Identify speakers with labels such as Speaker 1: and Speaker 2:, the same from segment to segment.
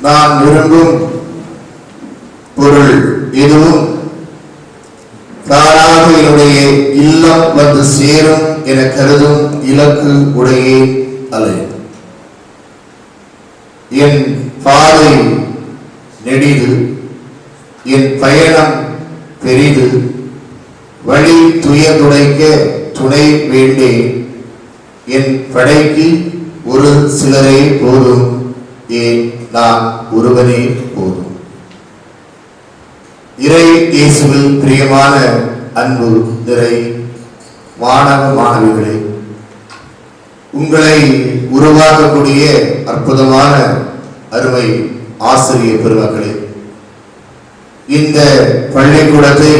Speaker 1: நான் விரும்பும் பொருள் எதுவும் தானாக என்னுடைய இல்லம் வந்து சேரும் என கருதும் இலக்கு உடையே அல்ல. என் பாதை நெடிது என் பயணம் பெரிது வழி துயதுடைக்க துணை வேண்டேன் என் படைக்கு ஒரு சிலரே போதும் ஏன் நான் ஒருவனே போதும். இறை இயேசுவில் பிரியமான அன்பு நிறை மாணவ மாணவிகளே உங்களை உருவாக்கக்கூடிய அற்புதமான அருமை ஆசிரியர் பெருமக்களே இந்த பள்ளிக்கூடத்தை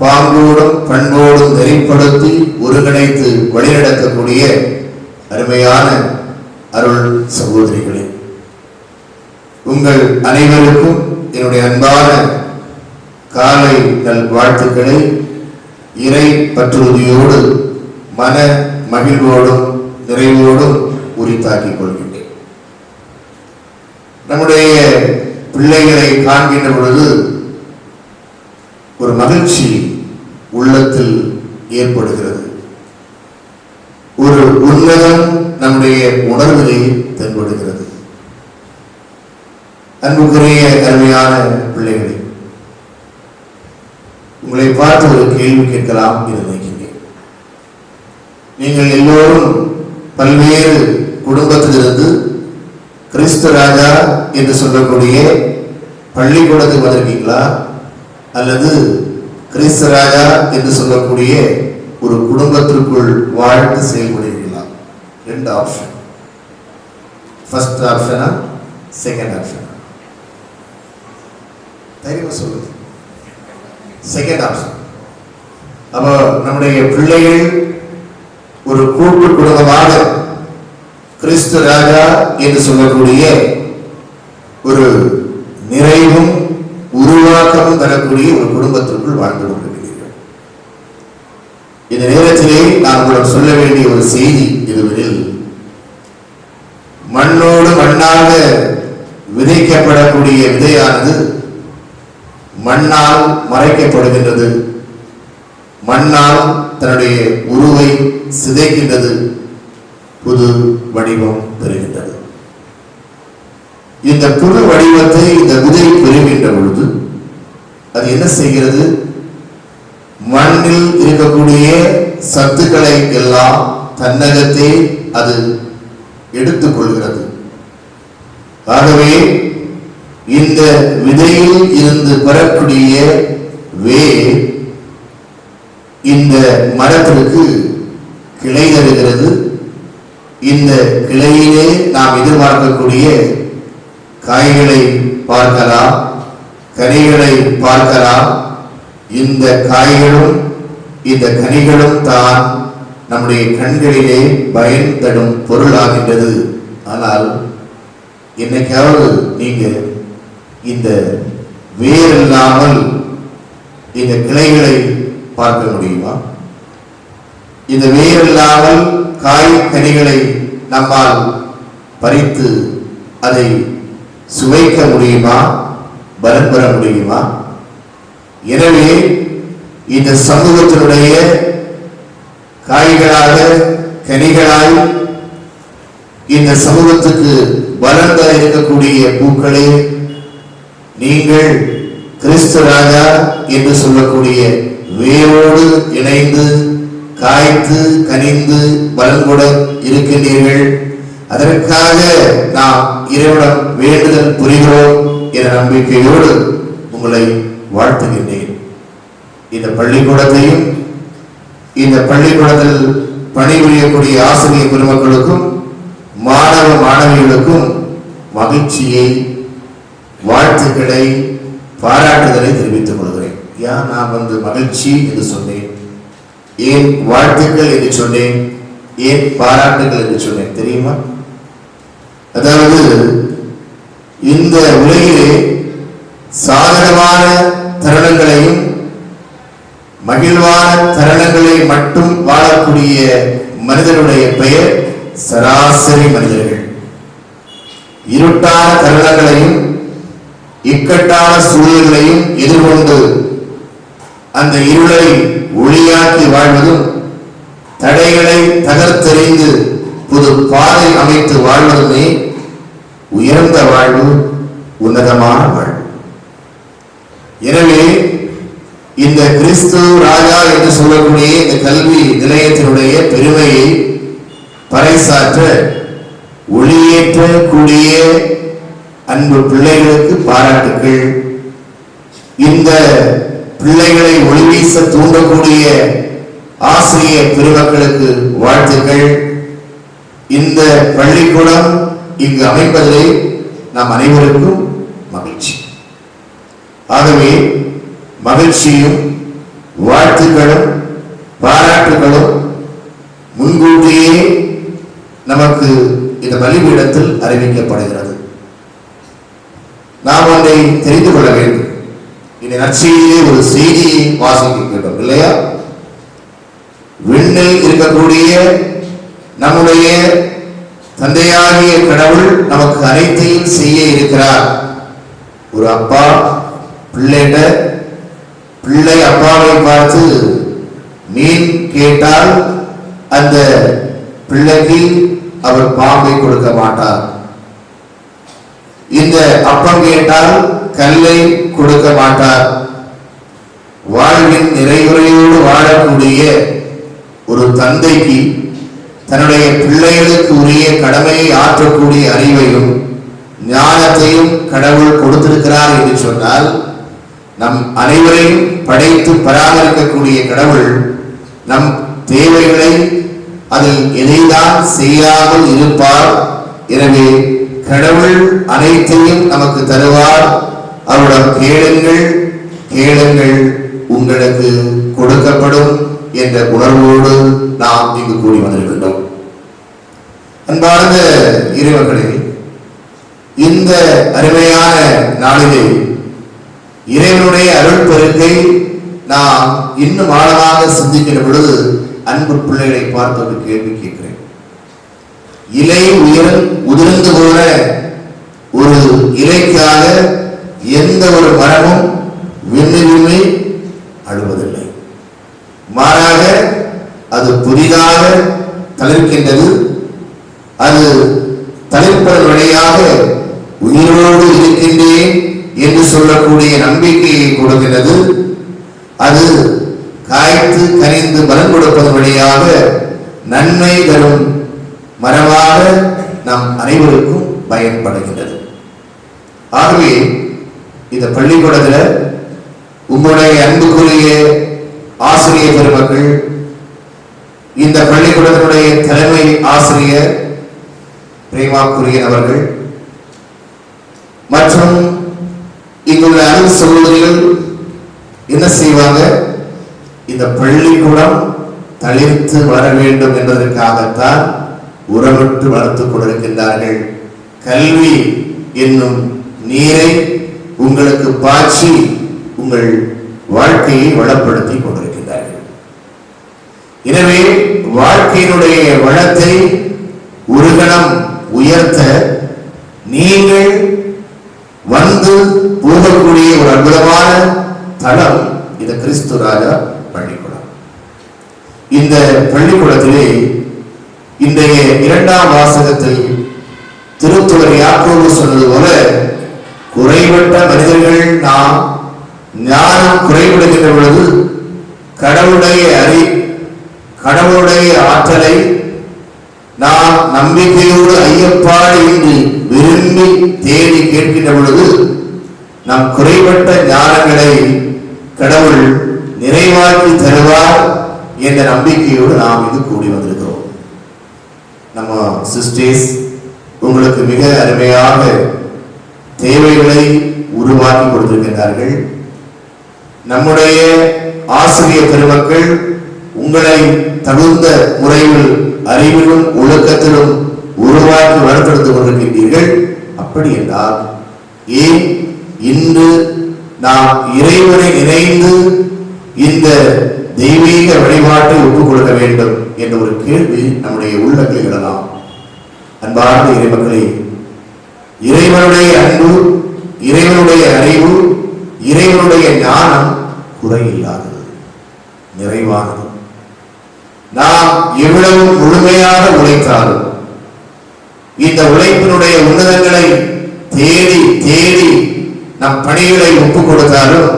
Speaker 1: பாங்கோடும் பண்போடும் நெறிப்படுத்தி ஒருங்கிணைத்து வழிநடத்தக்கூடிய அருமையான அருள் சகோதரிகளே உங்கள் அனைவருக்கும் என்னுடைய அன்பான காலை நல் வாழ்த்துக்களை இறை பற்றுறுதியோடு மன மகிழ்வோடும் நிறைவோடும் உரித்தாக்கிக் கொள்கின்றேன். நம்முடைய பிள்ளைகளை காண்கின்ற பொழுது ஒரு மகிழ்ச்சி உள்ளத்தில் ஏற்படுகிறது. ஒரு உன்னதம் நம்முடைய உணர்விலே தென்படுகிறது. அன்புக்குரிய அருமையான பிள்ளைகளே உங்களை பார்த்து ஒரு கேள்வி கேட்கலாம் என்று நினைக்கின்றேன். நீங்கள் எல்லோரும் பல்வேறு குடும்பத்திலிருந்து கிறிஸ்து ராஜா என்று சொல்லக்கூடிய பள்ளிக்கூடத்துக்கு வந்திருக்கீங்களா? அல்லது கிறிஸ்து ராஜா என்று சொல்லக்கூடிய ஒரு குடும்பத்திற்குள் வாழ்ந்து செயல்படுகிறீர்களா? ரெண்டு ஆப்ஷன் ஃபர்ஸ்ட் ஆப்ஷனா செகண்ட் ஆப்ஷனா தைரியமா சொல்லுங்க செகண்ட் ஆப்ஷன் அப்போ நம்முடைய பிள்ளைகள் ஒரு கூட்டு குடும்பமாக கிறிஸ்து ராஜா என்று சொல்லக்கூடிய ஒரு நிறைவும் உருவாக்கமும் தரக்கூடிய ஒரு குடும்பத்திற்குள் வாழ்ந்து கொண்டிருக்கிறீர்கள். இந்த நேரத்திலே நான் உங்களுக்கு சொல்ல வேண்டிய ஒரு செய்தி இதுவரில் மண்ணோடு மண்ணாக விதைக்கப்படக்கூடிய விதையானது மண்ணால் மறைக்கப்படுகின்றது. மண்ணால் தன்னுடைய உருவை சிதைக்கின்றது. புது வடிவம் பெறுகின்றது. இந்த புது வடிவத்தை இந்த விதை பெறுகின்ற பொழுது அது என்ன செய்கிறது? மண்ணில் இருக்கக்கூடிய சத்துக்களை எல்லாம் தன்னகத்தே அது எடுத்துக்கொள்கிறது ஆகவே இந்த விதையில் இருந்து பெறக்கூடிய வே இந்த மரத்திற்கு கிளை தருகிறது. இந்த கிளையிலே நாம் எதிர்பார்க்கக்கூடிய காய்களை பார்க்கலாம் கனிகளை பார்க்கலாம். இந்த காய்களும் இந்த கனிகளும் தான் நம்முடைய கண்களிலே பயன் தரும் பொருளாகின்றது. ஆனால் என்னைக்காவது நீங்கள் இந்த வேர் இல்லாமல் இந்த கிளைகளை பார்க்க முடியுமா? இந்த வேர் இல்லாமல் காய் கனிகளை நம்மால் பறித்து அதை சுவைக்க முடியுமா? பலன் பெற முடியுமா? எனவே இந்த சமூகத்தினுடைய காய்களாக கனிகளாய் இந்த சமூகத்துக்கு வளர்ந்த இருக்கக்கூடிய பூக்களே நீங்கள் கிறிஸ்து ராஜா என்று சொல்லக்கூடிய வேரோடு இணைந்து காய்த்து கனிந்து பலன்கூட இருக்கின்றீர்கள். அதற்காக நாம் இறைவனம் வேண்டுதல் புரிகிறோம் என நம்பிக்கையோடு உங்களை வாழ்த்துகின்றேன். இந்த பள்ளிக்கூடத்தையும் இந்த பள்ளிக்கூடத்தில் பணிபுரியக்கூடிய ஆசிரியர் பெருமக்களுக்கும் மாணவ மாணவிகளுக்கும் மகிழ்ச்சியை வாழ்த்துக்களை பாராட்டுதலை தெரிவித்துக் கொள்கிறேன். ஏன் நான் வந்து மகிழ்ச்சி என்று சொன்னேன்? ஏன் வாழ்த்துக்கள் என்று சொன்னேன்? ஏன் பாராட்டுகள் என்று சொன்னேன்? தெரியுமா? அதாவது இந்த உலகிலே சாதகமான தருணங்களையும் மகிழ்வான தருணங்களை மட்டும் வாழக்கூடிய மனிதனுடைய பெயர் சராசரி மனிதர்கள். இருட்டான தருணங்களையும் இக்கட்டான சூழல்களையும் எதிர்கொண்டு அந்த இருளை ஒளியாக்கி வாழ்வதும் தடைகளை தகர்த்தெறிந்து புது பாதை அமைத்து வாழ்வதுமே உயர்ந்த வாழ்வு உன்னதமான வாழ்வு. எனவே இந்த கிறிஸ்து ராஜா என்று சொல்லக்கூடிய இந்த கல்வி நிலையத்தினுடைய பெருமையை பறைசாற்ற ஒளியேற்றக்கூடிய அன்பு பிள்ளைகளுக்கு பாராட்டுக்கள். இந்த பிள்ளைகளை ஒளிவீச தூண்டக்கூடிய ஆசிரியர் பெருமக்களுக்கு வாழ்த்துக்கள். இந்த பள்ளிக்கூடம் இங்கு அமைப்பதிலே நாம் அனைவருக்கும் மகிழ்ச்சி. ஆகவே மகிழ்ச்சியும் வாழ்த்துக்களும் பாராட்டுகளும் முன்கூட்டியே நமக்கு இந்த பலிபீடத்தில் அறிவிக்கப்படுகிறது. நாம் ஒன்றை தெரிந்து கொள்ள வேண்டும். இந்த நற்செய்தியிலே ஒரு செய்தியை வாசிக்கின்றோம் இல்லையா? விண்ணில் இருக்கக்கூடிய நம்முடைய தந்தையாகிய கடவுள் நமக்கு அனைத்தையும் செய்ய இருக்கிறார். ஒரு அப்பா பிள்ளைகிட்ட பிள்ளை அப்பாவை பார்த்து மீன் கேட்டால் அந்த பிள்ளைக்கு அவர் பாம்பை கொடுக்க மாட்டார். இந்த அப்பம் கேட்டால் கல்லை கொடுக்க மாட்டார். வாழ்வின் நிறைவுறையோடு வாழக்கூடிய ஒரு தந்தைக்கு தன்னுடைய பிள்ளைகளுக்கு உரிய கடமையை ஆற்றக்கூடிய அறிவையும் ஞானத்தையும் கடவுள் கொடுத்திருக்கிறார் என்று சொன்னால் நம் அனைவரையும் படைத்து பராமரிக்கக்கூடிய கடவுள் நம் தேவைகளை அதில் எதைதான் செய்யாமல் இருப்பார். எனவே கடவுள் அனைத்தையும் நமக்கு தருவார். அவரிடம் கேளுங்கள். கேளுங்கள் உங்களுக்கு கொடுக்கப்படும் என்ற உணர்வோடு நாம் இங்கு கூடி வந்திருக்கின்றோம். அன்பார்ந்த இறைவர்களே இந்த அருமையான நாளிலே இறைவனுடைய அருள் பெருக்கை நாம் இன்னும் ஆழமாக சிந்திக்கிற பொழுது அன்பு பிள்ளைகளை பார்த்து ஒரு கேள்வி கேட்கிறேன். இலை உயர் உதிர்ந்து போன ஒரு இலைக்காக எந்த ஒரு மரமும் விண்ணிலுமே அழுவதில்லை. மாறாக அது புதிதாக தளிர்க்கின்றது. அது தளிர்ப்பதன் வழியாக உயிரோடு இருக்கின்றேன் என்று சொல்லக்கூடிய நம்பிக்கையை கொடுக்கிறது அது காய்த்து கனிந்து பலன் கொடுப்பதன் வழியாக நன்மை தரும் மரபாக நம் அனைவருக்கும் பயன்படுகின்றது. ஆகவே இந்த பள்ளிக்கூடத்தில் உங்களுடைய அன்புக்குரிய ஆசிரியர் பெருமக்கள் இந்த பள்ளிக்கூடத்தினுடைய தலைமை ஆசிரியர் பிரேமாக்குரியன் அவர்கள் மற்றும் இங்குள்ள அன்பு சகோதரிகள் என்ன செய்வாங்க? இந்த பள்ளிக்கூடம் தளிர்த்து வர வேண்டும் என்பதற்காகத்தான் உரமிட்டு வளர்த்துக் கொண்டிருக்கின்றார்கள். கல்வி என்னும் நீரை உங்களுக்கு பாய்ச்சி உங்கள் வாழ்க்கையை வளப்படுத்தி கொண்டிருக்கின்றார்கள். எனவே வாழ்க்கையினுடைய வளத்தை ஒரு கணம் உயர்த்த நீங்கள் வந்து போகக்கூடிய ஒரு அற்புதமான தளம் இந்த கிறிஸ்து ராஜா பள்ளிக்கூடம். இந்த பள்ளிக்கூடத்திலே இன்றைய இரண்டாம் வாசகத்தில் திருத்துவர் யாக்கோபு சொன்னது போல குறைபட்ட மனிதர்கள் நாம் ஞானம் குறைபடுகின்ற பொழுது கடவுளுடைய அறி கடவுளுடைய ஆற்றலை நாம் நம்பிக்கையோடு ஐயப்பாடு இன்றி விரும்பி தேடி கேட்கின்ற பொழுது நம் குறைபட்ட ஞானங்களை கடவுள் நிறைவாக்கி தருவார் என்ற நம்பிக்கையோடு நாம் இது கூடி வந்திருக்கிறோம். நம்ம சிஸ்டர்ஸ் உங்களுக்கு மிக அருமையாக தேவைகளை உருவாக்கி கொடுத்திருக்கின்றார்கள். நம்முடைய ஆசிரியர் பெருமக்கள் உங்களை தகுந்த முறையில் அறிவிலும் ஒழுக்கத்திலும் உருவாக்கி வளர்த்தெடுத்துக் கொண்டிருக்கின்றீர்கள். அப்படி என்றால் ஏன் இன்று நாம் இறைவனை இணைந்து இந்த தெய்வீக வழிபாட்டை ஒப்புக்கொள்ள வேண்டும்? என்ற ஒரு கேள்வி நம்முடைய உள்ளத்தில் எழலாம் அன்பார்ந்த இறைமக்களே இறைவனுடைய அன்பு இறைவனுடைய அறிவு இறைவனுடைய ஞானம் குறையில்லாதது நிறைவானது. நாம் எவ்வளவு முழுமையாக உழைத்தாலும் இந்த உழைப்பினுடைய உன்னதங்களை தேடி தேடி நம் பணிகளை ஒப்புக் கொடுத்தாலும்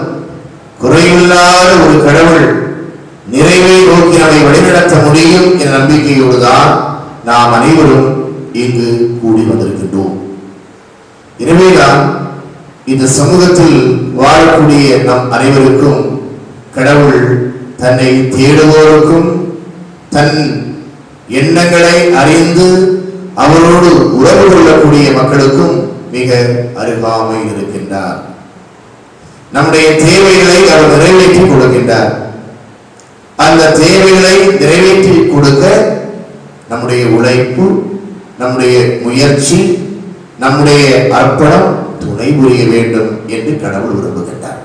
Speaker 1: குறையில்லாத ஒரு கடவுள் நிறைவை நோக்கி நம்மை வழிநடத்த முடியும் என்ற நம்பிக்கையோடு தான் நாம் அனைவரும் இங்கு கூடி வந்திருக்கின்றோம். எனவேதான் இந்த சமூகத்தில் வாழக்கூடிய நம் அனைவருக்கும் கடவுள் தன்னை தேடுவோருக்கும் தன் எண்ணங்களை அறிந்து அவரோடு உறவு கொள்ளக்கூடிய மக்களுக்கும் மிக அருகாமை இருக்கின்றார். நம்முடைய தேவைகளை அவர் நிறைவேற்றிக் கொடுக்கின்றார் அந்த தேவைகளை நிறைவேற்றி கொடுக்க நம்முடைய உழைப்பு நம்முடைய முயற்சி நம்முடைய அர்ப்பணம் துணை புரிய வேண்டும் என்று கடவுள் விரும்புகின்றார்.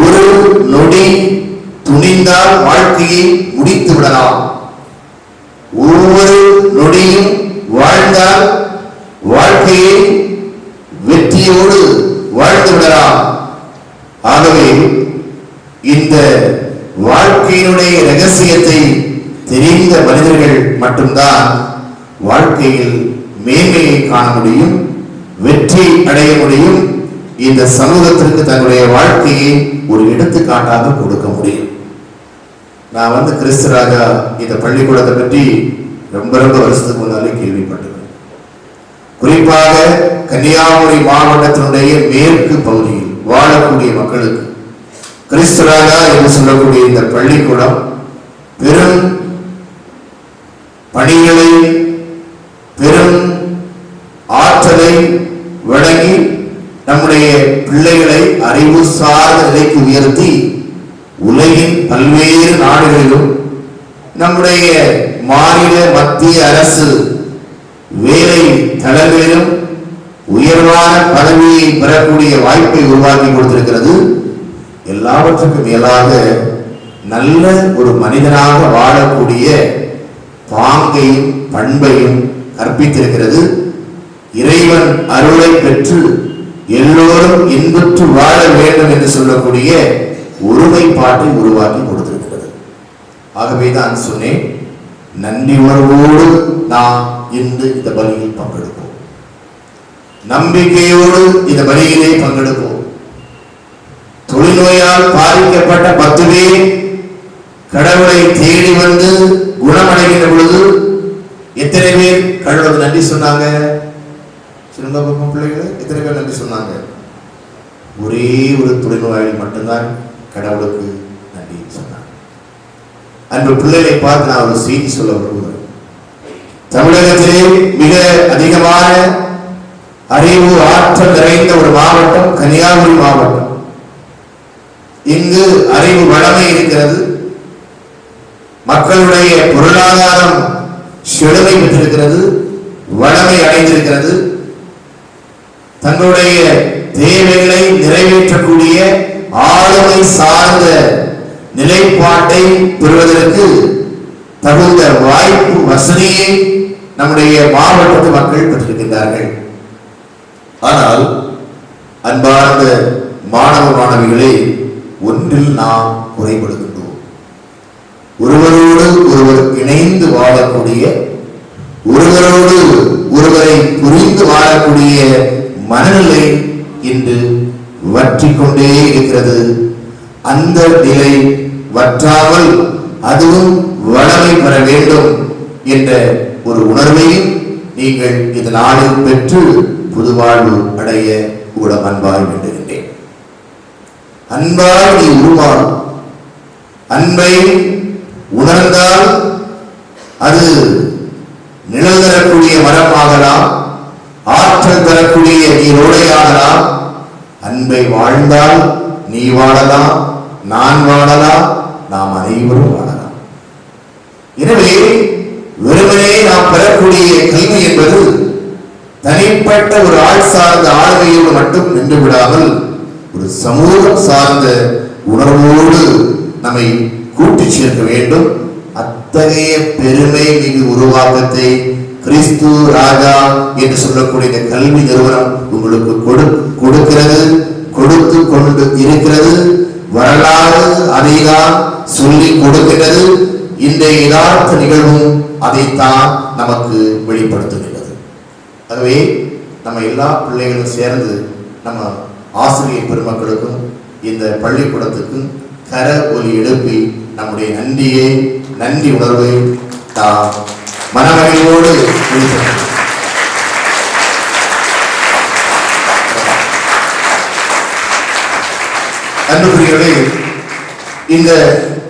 Speaker 1: ஒரு நொடி துணிந்தால் வாழ்க்கையை முடித்து விடலாம். ஒவ்வொரு நொடியும் வாழ்ந்தால் வாழ்க்கையை வெற்றியோடு வாழ்ந்து விடலாம். ஆகவே இந்த வாழ்க்கையினுடைய ரகசியத்தை தெரிந்த மனிதர்கள் மட்டும்தான் வாழ்க்கையில் மேன்மையை காண முடியும் வெற்றி அடைய முடியும். இந்த சமூகத்திற்கு தன்னுடைய வாழ்க்கையை ஒரு எடுத்துக்காட்டாக கொடுக்க முடியும். நான் வந்து கிறிஸ்து ராஜா இந்த பள்ளிக்கூடத்தை பற்றி ரொம்ப ரொம்ப வருஷத்துக்கு முன்னாலே கேள்விப்பட்டிருக்கேன். குறிப்பாக கன்னியாகுமரி மாவட்டத்தினுடைய மேற்கு பகுதியில் வாழக்கூடிய மக்களுக்கு கிறிஸ்துராஜா என்று சொல்லக்கூடிய இந்த பள்ளிக்கூடம் பெரும் பணிகளை பெரும் ஆற்றலை வழங்கி நம்முடைய பிள்ளைகளை அறிவு சார்ந்த நிலைக்கு உயர்த்தி உலகின் பல்வேறு நாடுகளிலும் நம்முடைய மாநில மத்திய அரசு வேலை தளங்களிலும் உயர்வான பதவியை பெறக்கூடிய வாய்ப்பை உருவாக்கி கொடுத்திருக்கிறது. எல்லாவற்றுக்கும் மேலாக நல்ல ஒரு மனிதனாக வாழக்கூடிய பாங்கையும் பண்பையும் கற்பித்திருக்கிறது இறைவன் அருளை பெற்று எல்லோரும் இன்புற்று வாழ வேண்டும் என்று சொல்லக்கூடிய ஒருமைப்பாட்டை உருவாக்கி கொடுத்திருக்கிறது. ஆகவே தான் சொன்னேன் நன்றி உணர்வோடு நாம் இன்று இந்த பலியில் பங்கெடுப்போம். நம்பிக்கையோடு இந்த பலியிலே பங்கெடுப்போம். தொழுநோயால் பாதிக்கப்பட்ட பத்து பேர் கடவுளை தேடி வந்து குணமடைகின்ற பொழுது எத்தனை பேர் கடவுளுக்கு நன்றி சொன்னாங்க? சிறந்த பக்கம் பிள்ளைகளை எத்தனை பேர் நன்றி சொன்னாங்க? ஒரே ஒரு தொழில்நோயாளி மட்டும்தான் கடவுளுக்கு நன்றி சொன்னாங்க. அன்று பிள்ளைகளை பார்த்து நான் ஒரு செய்தி சொல்ல விரும்புகிறேன். தமிழகத்திலே மிக அதிகமான அறிவு ஆற்றல் நிறைந்த ஒரு மாவட்டம் கன்னியாகுமரி மாவட்டம். இங்கு அறிவு வளமை இருக்கிறது. மக்களுடைய பொருளாதாரம் செழுமை பெற்றிருக்கிறது வளமை அடைந்திருக்கிறது. தங்களுடைய தேவைகளை நிறைவேற்றக்கூடிய ஆளுமை சார்ந்த நிலைப்பாட்டை பெறுவதற்கு தகுந்த வாய்ப்பு வசதியை நம்முடைய மாவட்டத்து மக்கள் பெற்றிருக்கின்றார்கள். ஆனால் அன்பார்ந்த மாணவ மாணவிகளே ஒன்றில் நாம் குறைபடுகின்றோம். ஒருவரோடு ஒருவர் இணைந்து வாழக்கூடிய ஒருவரோடு ஒருவரை புரிந்து வாழக்கூடிய மனநிலை இன்று வற்றிக்கொண்டே இருக்கிறது. அந்த நிலை வற்றாமல் அதுவும் வளமை பெற வேண்டும் என்ற ஒரு உணர்வையும் நீங்கள் இந்த பெற்று புதுவாழ்வு அடைய கூட அன்பாய் வேண்டும் அன்பால் நீ உருவாகும் அன்பை உணர்ந்தால் அது நிழல் தரக்கூடிய மரமாகலாம் ஆற்றல் தரக்கூடிய நீரோடையாகலாம். அன்பை வாழ்ந்தால் நீ வாழலாம் நான் வாழலாம் நாம் அனைவரும் வாழலாம். எனவே வெறுமனே நாம் பெறக்கூடிய கல்வி என்பது தனிப்பட்ட ஒரு ஆள் சார்ந்த ஆளுமையோடு மட்டும் நின்று விடாமல் ஒரு சமூகம் சார்ந்த உணர்வோடு நம்மை கூட்டி சேர்க்க வேண்டும். அத்தகைய பெருமை மிகு உருவாக்கத்தை கிறிஸ்து ராஜா என்று சொல்லக்கூடிய இந்த கல்வி நிறுவனம் உங்களுக்கு கொடு கொடுக்கிறது கொடுத்து கொண்டு இருக்கிறது. வரலாறு அதைதான் சொல்லி கொடுக்கிறது. இன்றைய யதார்த்த நிகழ்வும் அதைத்தான் நமக்கு வெளிப்படுத்துகின்றது. ஆகவே நம்ம எல்லா பிள்ளைகளும் சேர்ந்து நம்ம ஆசிரியர் பெருமக்களுக்கும் இந்த பள்ளிக்கூடத்துக்கும் கர ஒலி எழுப்பி நம்முடைய நன்றியை நன்றி உணர்வை நாம் மனமகிழ்வோடு அன்புக்குரியவர்களே இந்த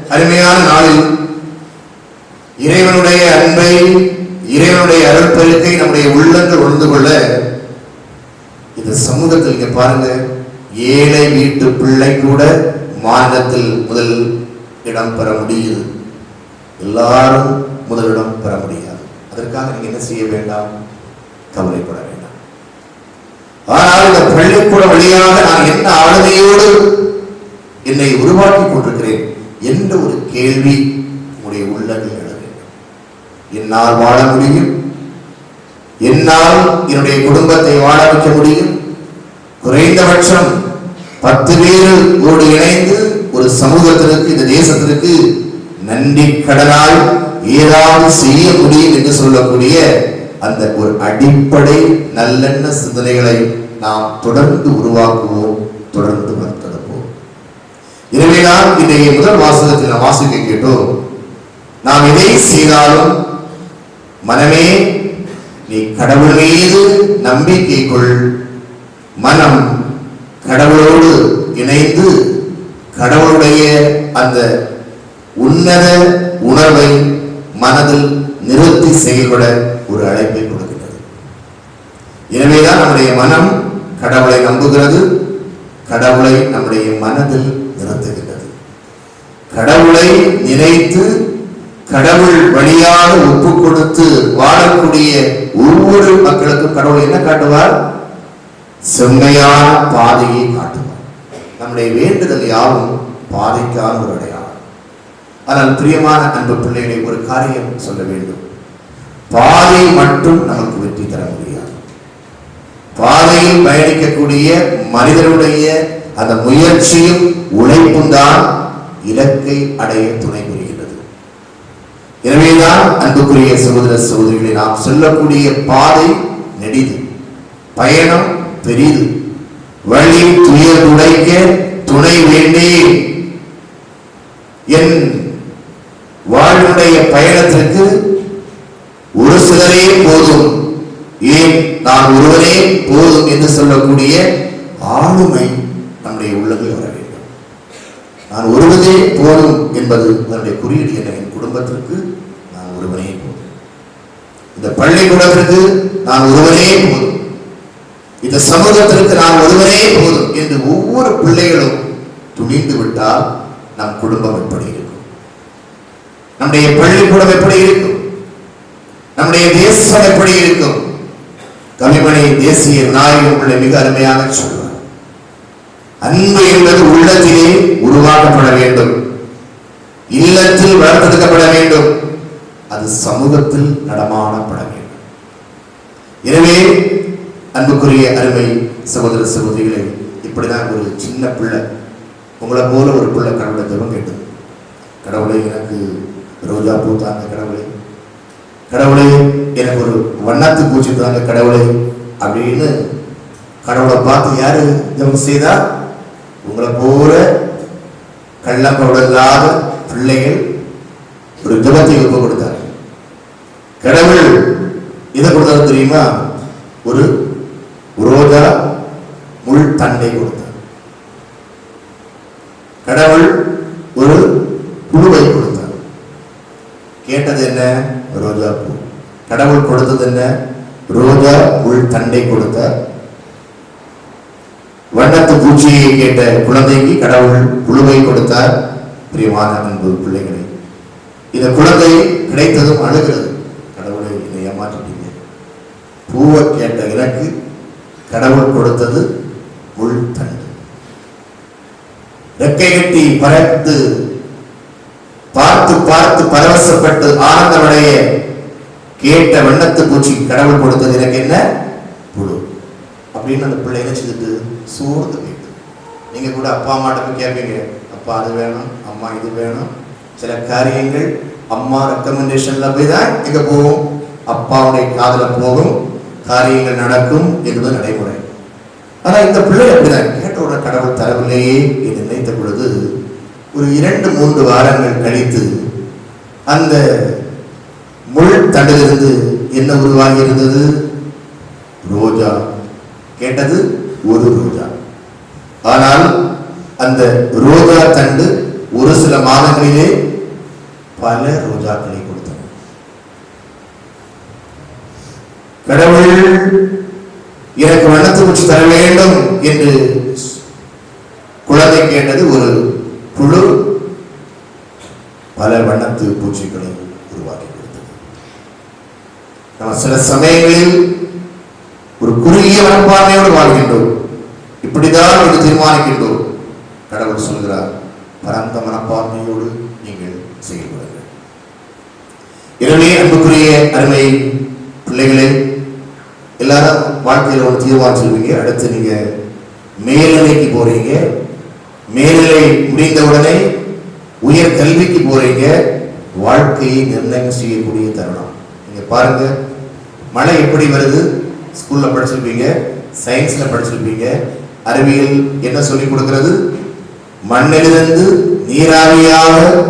Speaker 1: அருமையான நாளில் இறைவனுடைய அன்பை இறைவனுடைய அருட்பெருக்கை நம்முடைய உள்ளங்கள் உணர்ந்து கொள்ள இந்த சமூகத்தில் இங்க பாருங்க. ஏழை வீட்டு பிள்ளை கூட மாநிலத்தில் முதல் இடம் பெற முடியுது. எல்லாரும் முதலிடம் பெற முடியாது. அதற்காக நீங்க என்ன செய்ய வேண்டாம்? கவலைப்பட வேண்டாம். ஆனால் இந்த பள்ளிக்கூட வழியாக நான் என்ன ஆளுமையோடு என்னை உருவாக்கி கொண்டிருக்கிறேன் என்ற ஒரு கேள்வி உங்களுடைய உள்ளங்கள் எழ வேண்டும். என்னால் வாழ முடியும். என்னால் என்னுடைய குடும்பத்தை வாழ வைக்க முடியும். குறைந்தபட்சம் பத்து பேரோடு இணைந்து ஒரு சமூகத்திற்கு இந்த தேசத்திற்கு நன்றி கடனால் ஏதாவது செய்ய முடியும் என்று சொல்லக்கூடிய அந்த ஒரு அடிப்படை நல்லெண்ண சிந்தனைகளை நாம் தொடர்ந்து உருவாக்குவோம் தொடர்ந்து வளர்த்தெடுப்போம். நாம் இன்றைய முதல் வாசகத்தில் நாம் வாசிக்க கேட்டோம் நாம் எதை செய்தாலும் மனமே நீ கடவுள் மீது நம்பிக்கை கொள் மனம் கடவுளோடு இணைந்து கடவுளுடைய அந்த உன்னத உணர்வை மனதில் நிறுத்தி செயல்பட ஒரு அழைப்பை கொடுக்கிறது எனவேதான் நம்முடைய மனம் கடவுளை நம்புகிறது கடவுளை நம்முடைய மனதில் நிறுத்துகின்றது. கடவுளை நினைத்து கடவுள் வழியாக ஒப்பு கொடுத்து வாழக்கூடிய ஒவ்வொரு மக்களுக்கும் கடவுள் என்ன காட்டுவார்? செம்மையான பாதையை காட்டுவார் நம்முடைய வேண்டுதல் யாவும் பாதைக்கான ஒரு அடையாளம். ஆனால் பிரியமான அன்பு பிள்ளைகளை ஒரு காரியம் சொல்ல வேண்டும். பாதை மட்டும் நமக்கு வெற்றி தர முடியாது. பாதையில் பயணிக்கக்கூடிய மனிதனுடைய அந்த முயற்சியும் உழைப்பும் தான் இலக்கை அடைய துணை புரிகிறது எனவேதான் அன்புக்குரிய சகோதர சகோதரிகளை நாம் சொல்லக்கூடிய பாதை நெடிது பயணம் தெரியுது. வழி துயர் உடைக்க துணை வேண்டே என் வாழ்வுடைய பயணத்திற்கு ஒரு சிலரே போதும். ஏன்? நான் ஒருவரே போதும் என்று சொல்லக்கூடிய ஆளுமை நம்முடைய உள்ளத்தில் வர வேண்டும். நான் ஒருவனே போதும் என்பது அவருடைய குறியீடு என்ன என் குடும்பத்திற்கு நான் ஒருவனே போதும். இந்த பள்ளிக்கூடத்திற்கு நான் ஒருவனே போதும். இந்த சமூகத்திற்கு நான் ஒருவனே போதும் என்று ஒவ்வொரு பிள்ளைகளும் துணிந்து விட்டால் நம் குடும்பம் எப்படி இருக்கும்? நம்முடைய பள்ளிக்கூடம் எப்படி இருக்கும்? நம்முடைய தேசம் எப்படி இருக்கும்? கவிமணி தேசிய நாயகம் உள்ள மிக அருமையாக சொல்வார். அன்பு என்பது உள்ளத்திலே உருவாக்கப்பட வேண்டும். இல்லத்தில் வளர்த்தெடுக்கப்பட வேண்டும். அது சமூகத்தில் நடமாடப்பட வேண்டும். எனவே அன்புக்குரிய அருமை சகோதர சகோதரிகளே இப்படிதான் ஒரு சின்ன பிள்ளை உங்களை போல ஒரு பிள்ளை கடவுளை தவம் கேட்டது கடவுளை எனக்கு ரோஜா பூ தாங்க கடவுளை. கடவுளே எனக்கு ஒரு வண்ணத்து பூச்சி தாங்க கடவுளை. அப்படின்னு கடவுளை பார்த்து யாரு ஜபம் செய்தா? உங்களை போல கள்ளப்பவுடர் இல்லாத பிள்ளைகள் ஒரு ஜபத்தை ஒப்பு கொடுத்தார். கடவுள் இதை கொடுத்தாரு தெரியுமா? ஒரு ரோஜா முள் தண்டை கொடுத்தார் கடவுள் ஒரு புழுவை கொடுத்தார். கேட்டது என்ன? ரோஜா பூ. கடவுள் கொடுத்தது என்ன? ரோஜா உள் தண்டை கொடுத்தார். வண்ணத்து பூச்சியை கேட்ட குழந்தைக்கு கடவுள் புழுவை கொடுத்தார். பிரியமான அன்பு பிள்ளைகளை இந்த குழந்தை கிடைத்ததும் அழுகிறது. கடவுளை என்னை ஏமாற்றிட்டீங்க. பூவை கேட்ட எனக்கு கடவுள் கொடுத்தது உள் தண்டு ரெக்கை கட்டி பறந்து பார்த்து பார்த்து பரவசப்பட்டு ஆனந்தமடைய கேட்ட வண்ணத்து பூச்சி கடவுள் கொடுத்தது எனக்கு என்ன? புழு. அப்படின்னு அந்த பிள்ளை என்ன செஞ்சுட்டு சோர்ந்து போயிட்டு. நீங்க கூட அப்பா அம்மாட்ட போய் கேட்பீங்க. அப்பா அது வேணும். அம்மா இது வேணும். சில காரியங்கள் அம்மா ரெக்கமெண்டேஷன்ல போய் தான் எங்க போகும். அப்பாவுடைய காதல போகும். காரியங்கள் நடக்கும் என்பது நடைமுறை. ஆனால் இந்த பிள்ளை அப்படிதான். கேட்டவுடன் கடவுள் தரவில்லையே என்று நினைத்த பொழுது ஒரு இரண்டு மூன்று வாரங்கள் கழித்து அந்த முள் தண்டிலிருந்து என்ன உருவாகி இருந்தது ரோஜா. கேட்டது ஒரு ரோஜா. ஆனால் அந்த ரோஜா தண்டு ஒரு சில மாதங்களிலே பல ரோஜாக்களை கொடுத்தது கடவுள் எனக்கு வண்ணத்து பூச்சி தர வேண்டும் என்று குழந்தை கேட்டது ஒரு குழு பல வண்ணத்து பூச்சிகளை உருவாக்கி கொடுத்தது. நம்ம சில சமயங்களில் ஒரு குறுகிய மனப்பான்மையோடு வாழ்கின்றோம். இப்படிதான் என்று தீர்மானிக்கின்றோம். கடவுள் சொல்கிறார் பரந்த மனப்பான்மையோடு நீங்கள் செயல்படுங்கள். எனவே அன்புக்குரிய அருமை பிள்ளைகளே எல்லாரும் வாழ்க்கையில் ஒரு தீர்மானம் சொல்வீங்க அடுத்து நீங்க மேல்நிலைக்கு போறீங்க. மேல்நிலை முடிந்தவுடனே உயர் கல்விக்கு போறீங்க. வாழ்க்கையை நிர்ணயம் செய்யக்கூடிய தருணம். நீங்க பாருங்க. மழை எப்படி வருது? ஸ்கூல்ல படிச்சிருப்பீங்க. சயின்ஸ்ல படிச்சிருப்பீங்க. அறிவியல் என்ன சொல்லி கொடுக்கிறது? மண்ணிலிருந்து நீராவியாக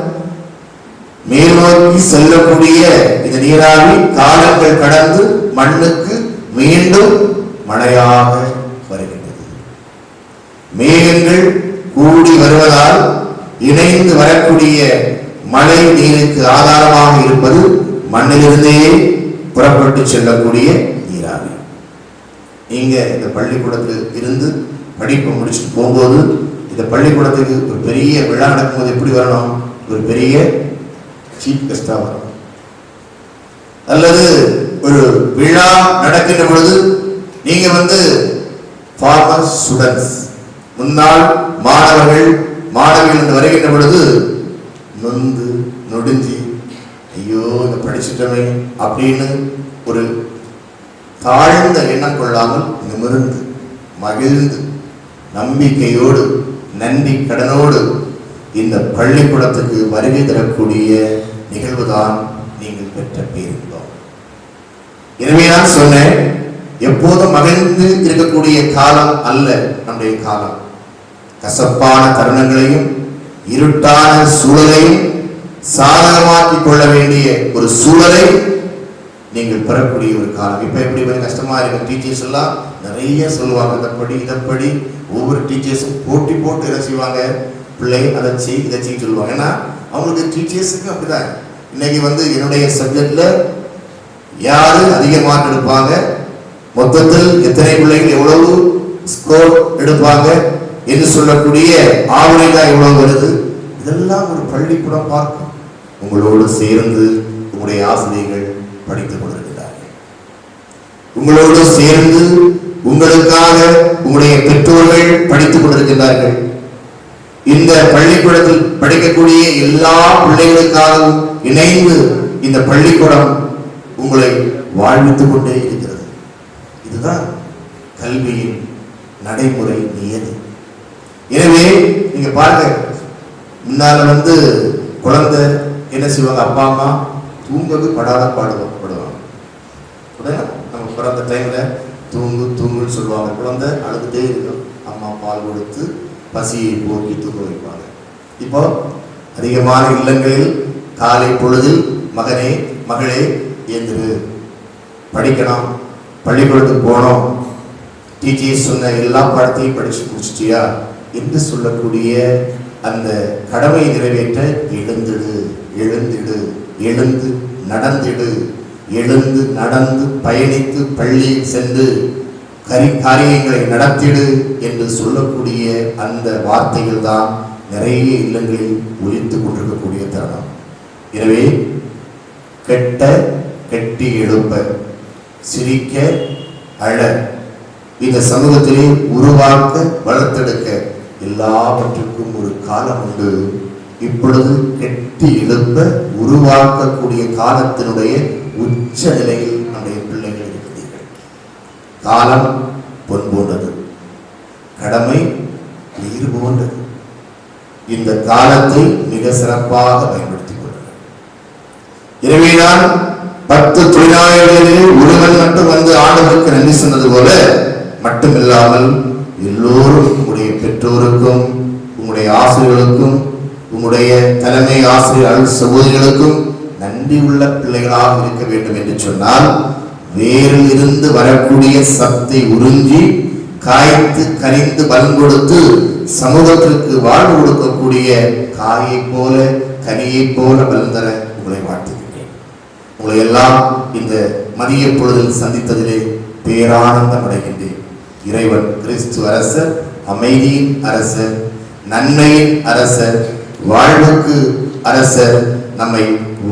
Speaker 1: மேல்நோக்கி செல்லக்கூடிய இந்த நீராவி காலங்கள் கடந்து மண்ணுக்கு மீண்டும் மழையாக வருகின்றது. மேகங்கள் கூடி வருவதால் இணைந்து வரக்கூடிய மழை நீருக்கு ஆதாரமாக இருப்பது மண்ணிலிருந்தே புறப்பட்டு செல்லக்கூடிய நீராவி. நீங்க இந்த பள்ளிக்கூடத்தில் இருந்து படிப்பை முடிச்சுட்டு போகும்போது இந்த பள்ளிக்கூடத்துக்கு ஒரு பெரிய விழா நடக்கும்போது எப்படி வரணும்? ஒரு பெரிய சீஃப் கெஸ்டா வரணும். அல்லது ஒரு விழா நடக்கின்ற பொழுது நீங்க வந்து ஃபார்மர் ஸ்டூடெண்ட்ஸ் முன்னாள் மாணவர்கள் மாணவிகள் என்று வருகின்ற பொழுது நொந்து நொடிஞ்சி ஐயோ இதை படிச்சுட்டோமே அப்படின்னு ஒரு தாழ்ந்த எண்ணம் கொள்ளாமல் நிமிர்ந்து மகிழ்ந்து நம்பிக்கையோடு நன்றி கடனோடு இந்த பள்ளிக்கூடத்துக்கு வருகை தரக்கூடிய நிகழ்வுதான் நீங்கள் பெற்ற பேரின்பம் எனவே நான் சொன்னேன் எப்போதும் மகிழ்ந்து இருக்கக்கூடிய காலம் அல்ல நம்முடைய காலம். கசப்பான தருணங்களையும் இருட்டான சூழலையும் சாதகமாக்கிக் கொள்ள வேண்டிய ஒரு சூழலை நீங்கள் பெறக்கூடிய ஒரு காலம். இப்ப எப்படி கொஞ்சம் கஷ்டமா இருக்கும் டீச்சர்ஸ் எல்லாம் நிறைய சொல்லுவாங்க இதை படி ஒவ்வொரு டீச்சர்ஸும் போட்டி போட்டு என்ன செய்வாங்க? பிள்ளை அதை செய் இதை செய்ய சொல்லுவாங்க. ஏன்னா அவங்களுக்கு டீச்சர்ஸுக்கு அப்படிதான். இன்னைக்கு வந்து என்னுடைய சப்ஜெக்ட்ல யாரு அதிக மார்க் எடுப்பாங்க? மொத்தத்தில் எத்தனை பிள்ளைகள் எவ்வளவு ஸ்கோர் எடுப்பாங்க? என்று சொல்லக்கூடிய ஆவணை தான் எவ்வளவு வருது. இதெல்லாம் ஒரு பள்ளிக்கூடம் பார்க்கும் உங்களோடு சேர்ந்து உங்களுடைய ஆசிரியர்கள் படித்துக் கொண்டிருக்கிறார்கள். உங்களோடு சேர்ந்து உங்களுக்காக உங்களுடைய பெற்றோர்கள் படித்துக் கொண்டிருக்கிறார்கள். இந்த பள்ளிக்கூடத்தில் படிக்கக்கூடிய எல்லா பிள்ளைகளுக்காகவும் இணைந்து இந்த பள்ளிக்கூடம் உங்களை வாழ்வித்துக் கொண்டே இருக்கிறது. இதுதான் கல்வியின் நடைமுறை நியதி. எனவே நீங்க பாருங்க. முன்னால வந்து குழந்தை என்ன செய்வாங்க? அப்பா அம்மா தூங்கவே படாத பாடுவாங்க. படுவாங்க நம்ம பிறந்த டைம்ல தூங்கு தூங்குன்னு சொல்லுவாங்க. குழந்தை அழுதுட்டே இருக்கும். அம்மா பால் கொடுத்து பசியை போக்கி தூங்க வைப்பாங்க. இப்போ அதிகமான இல்லங்களில் காலை பொழுதில் மகனே மகளே எழுந்திரு படிக்கணும் பள்ளிக்கூடத்துக்கு போனோம் டீச்சர்ஸ் சொன்ன எல்லா பாடத்தையும் படித்து முடிச்சிட்டியா? என்று சொல்லக்கூடிய அந்த கடமையை நிறைவேற்ற எழுந்திடு எழுந்திடு எழுந்து நடந்திடு எழுந்து நடந்து பயணித்து பள்ளியில் சென்று கரி காரியங்களை நடத்திடு என்று சொல்லக்கூடிய அந்த வார்த்தைகள் தான் நிறைய இல்லங்களில் ஒழித்து கொண்டிருக்கக்கூடிய தருணம். எனவே கெட்ட கெட்டி எழுப்ப சிரிக்க அழ. இந்த சமூகத்திலே உருவாக்க வளர்த்தெடுக்க எல்லாவற்றுக்கும் ஒரு காலம் உண்டு. இப்பொழுது கெட்டி எழுப்ப உருவாக்கக்கூடிய காலத்தினுடைய உச்ச நிலையில் நம்முடைய பிள்ளைகள் இருக்கிறீர்கள். காலம் பொன் போன்றது. கடமை உயிர் போன்றது. இந்த காலத்தை மிக சிறப்பாக பயன்படுத்திக் கொள்ளுங்கள். எனவேதான் பத்து தொழிலாளர்களிலே ஒருவன் மட்டும் வந்து ஆண்டவருக்கு நன்றி சொன்னது போல மட்டுமில்லாமல் எல்லோரும் உங்களுடைய பெற்றோருக்கும் உங்களுடைய ஆசிரியர்களுக்கும் உங்களுடைய தலைமை ஆசிரியர் சகோதரிகளுக்கும் நன்றி உள்ள பிள்ளைகளாக இருக்க வேண்டும் என்று சொன்னால் வேரில் இருந்து வரக்கூடிய சத்தை உறிஞ்சி காய்த்து கனிந்து பலன் கொடுத்து சமூகத்திற்கு வாழ்வு கொடுக்கக்கூடிய காயைப் போல கனியைப் போல பலன் தர உங்களை வாழ்த்து உங்களை எல்லாம் இந்த மதிய பொழுதில் சந்தித்ததிலே பேரானந்தம் அடைகின்றேன். இறைவன் கிறிஸ்து அரசர் அமைதியின் அரசர் நன்மையின் அரசர் வாழ்வுக்கு அரசர் நம்மை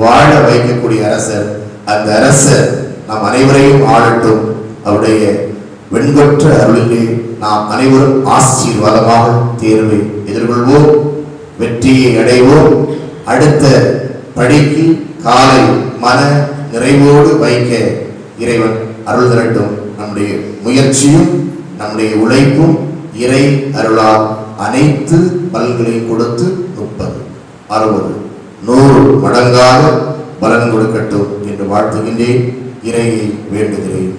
Speaker 1: வாழ வைக்கக்கூடிய அரசர் அந்த அரசர் நாம் அனைவரையும் ஆளட்டும். அவருடைய வெண்கொற்ற அருளிலே நாம் அனைவரும் ஆசீர்வாதமாக தேர்வை எதிர்கொள்வோம் வெற்றியை அடைவோம். அடுத்த படிக்கு காலை மன நிறைவோடு வைக்க இறைவன் அருள் திரட்டும் நம்முடைய முயற்சியும் நம்முடைய உழைப்பும் இறை அருளால் அனைத்து பலன்களையும் கொடுத்து முப்பது. அறுபது. நூறு மடங்காக பலன் கொடுக்கட்டும் என்று வாழ்த்துகின்றேன். இறையை வேண்டுகிறேன்.